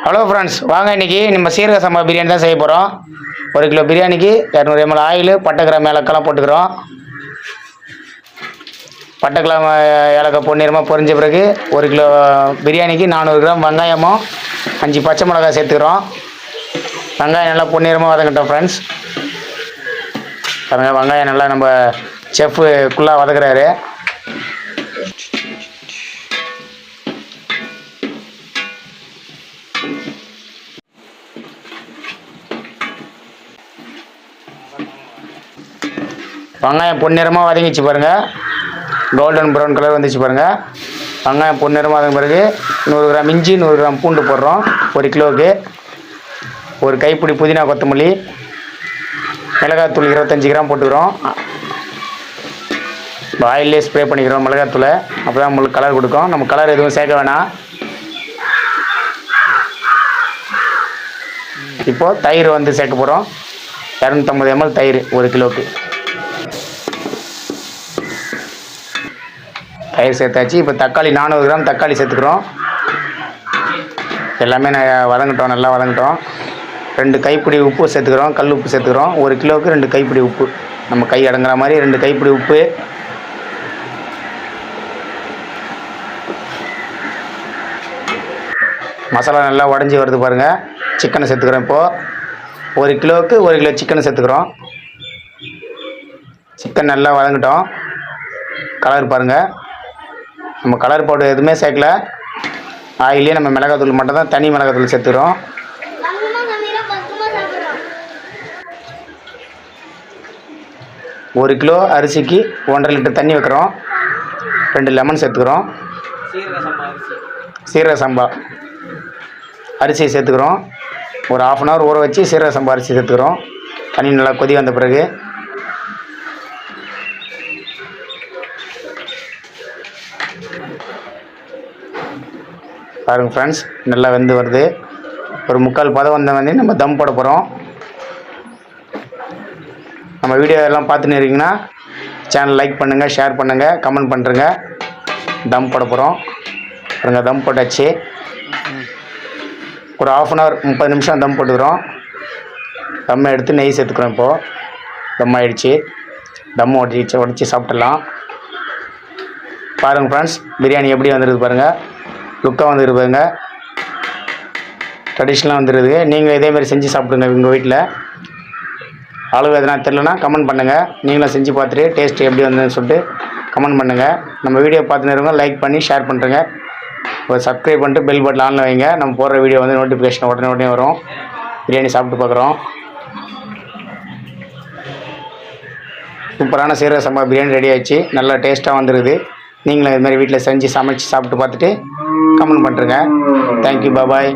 Hello friends வாங்க இன்னைக்கு நம்ம சீரக சம்பா பிரியாணி தான் செய்ய போகிறோம் ஒரு கிலோ பிரியாணிக்கு இரநூறு எம்எல் ஆயில் பட்டை கிராம் ஏலக்கெல்லாம் போட்டுக்கிறோம். பட்டை கிராம் ஏலக்காய் பொன்னிறமாக பொரிஞ்ச பிறகு ஒரு கிலோ பிரியாணிக்கு நானூறு கிராம் வெங்காயமும் அஞ்சு பச்சை மிளகாய் சேர்த்துக்கிறோம். வெங்காயம் நல்லா பொன்னிறமாக வதங்கிட்டோம் ஃப்ரெண்ட்ஸ் பாருங்கள் வெங்காயம் நல்லா நம்ம செஃப்பு குள்ளாக வதக்குறாரு. வெங்காயம் பொன்னிறமாக வதங்கிச்சு பாருங்கள் கோல்டன் ப்ரௌன் கலர் வந்துச்சு பாருங்கள் வெங்காயம் பொன்னிறமாக வதங்க பிறகு நூறு கிராம் இஞ்சி நூறு கிராம் பூண்டு போடுறோம். ஒரு கிலோவுக்கு. ஒரு கைப்பிடி புதினா கொத்தமல்லி. மிளகாத்தூள் இருபத்தஞ்சி கிராம் போட்டுக்கிறோம். ஆயிலே ஸ்ப்ரே பண்ணிக்கிறோம் மிளகாத்தூளை அப்போ தான் நம்மளுக்கு கலர் கொடுக்கும். நம்ம கலர் எதுவும் சேர்க்க வேணாம். இப்போது தயிர் வந்து சேர்க்க போகிறோம் இரநூத்தம்பது எம்எல் தயிர் ஒரு கிலோவுக்கு தயிர் சேர்த்தாச்சு. இப்போ தக்காளி நானூறு கிராம் தக்காளி சேர்த்துக்கிறோம். எல்லாமே நான் வதங்கிட்டோம் நல்லா வதங்கிட்டோம். ரெண்டு கைப்பிடி உப்பு சேர்த்துக்கிறோம். கல் உப்பு சேர்த்துக்கிறோம். ஒரு கிலோவுக்கு ரெண்டு கைப்பிடி உப்பு. நம்ம கை அடங்குற மாதிரி ரெண்டு கைப்பிடி உப்பு. மசாலா நல்லா உடஞ்சி வருது பாருங்கள் சிக்கனை சேர்த்துக்கிறோம் இப்போது ஒரு கிலோவுக்கு ஒரு கிலோ சிக்கனை சேர்த்துக்கிறோம். சிக்கன் நல்லா வதங்கட்டும். கலர் பாருங்கள் நம்ம கலர் பவுடர் எதுவுமே சேர்க்கல. ஆயிலே நம்ம மிளகாத்தூள் மட்டும் தான் தனி மிளகாத்தூள் சேர்த்துக்கிறோம். ஒரு கிலோ அரிசிக்கு ஒன்றரை லிட்டர் தண்ணி வைக்கிறோம். ரெண்டு லெமன் சேர்த்துக்கிறோம். சீரக சம்பா அரிசி. சேர்த்துக்கிறோம். ஒரு ஆஃப் அன் ஹவர் ஊற வச்சு சீரக சம்பா அரிசி சேர்த்துக்கிறோம். தண்ணி நல்லா கொதி வந்த பிறகு. பாருங்க ஃப்ரெண்ட்ஸ் நல்லா வெந்து வருது. ஒரு முக்கால் பதம் வந்த வந்து நம்ம தம் போட போகிறோம் நம்ம வீடியோ எல்லாம் பார்த்துன்னு இருக்கீங்கன்னா சேனல் லைக் பண்ணுங்கள் ஷேர் பண்ணுங்கள் கமெண்ட் பண்ணுறங்க தம் போட போகிறோம் பாருங்கள் தம் போட்டாச்சு. ஒரு ஆஃப் அன் ஹவர் முப்பது நிமிஷம் தம் போட்டுக்கிறோம். தம்மை எடுத்து நெய் சேர்த்துக்கிறோம் இப்போது தம் ஆயிடுச்சு. தம் உடச்சி உடச்சி சாப்பிட்றலாம் பாருங்கள் ஃப்ரெண்ட்ஸ் பிரியாணி எப்படி வந்துருது பாருங்கள் லுக்காக வந்துருக்கு பாருங்கள் ட்ரெடிஷ்னலாக வந்துருது. நீங்கள் இதேமாதிரி செஞ்சு சாப்பிடுங்க உங்கள் வீட்டில் அளவு எதனா தெரிலனா கமெண்ட் பண்ணுங்கள் நீங்களும் செஞ்சு பார்த்துட்டு டேஸ்ட் எப்படி வந்ததுன்னு சொல்லிட்டு கமெண்ட் பண்ணுங்கள் நம்ம வீடியோ பார்த்துன்னு இருக்கோம் லைக் பண்ணி ஷேர் பண்ணுறேங்க ஒரு சப்ஸ்கிரைப் பண்ணிட்டு பெல் பட்டன் ஆனில் வைங்க. நம்ம போடுற வீடியோ வந்து நோட்டிஃபிகேஷன் உடனே உடனே வரும். பிரியாணி சாப்பிட்டு பார்க்குறோம். சூப்பரான சீரக சம்பா பிரியாணி ரெடி ஆயிடுச்சு. நல்லா டேஸ்ட்டாக வந்துருக்குது. நீங்களும் இதுமாதிரி வீட்டில் செஞ்சு சமைச்சு சாப்பிட்டு பார்த்துட்டு கமெண்ட் பண்ணுறேங்க தேங்க்யூ பாபாய்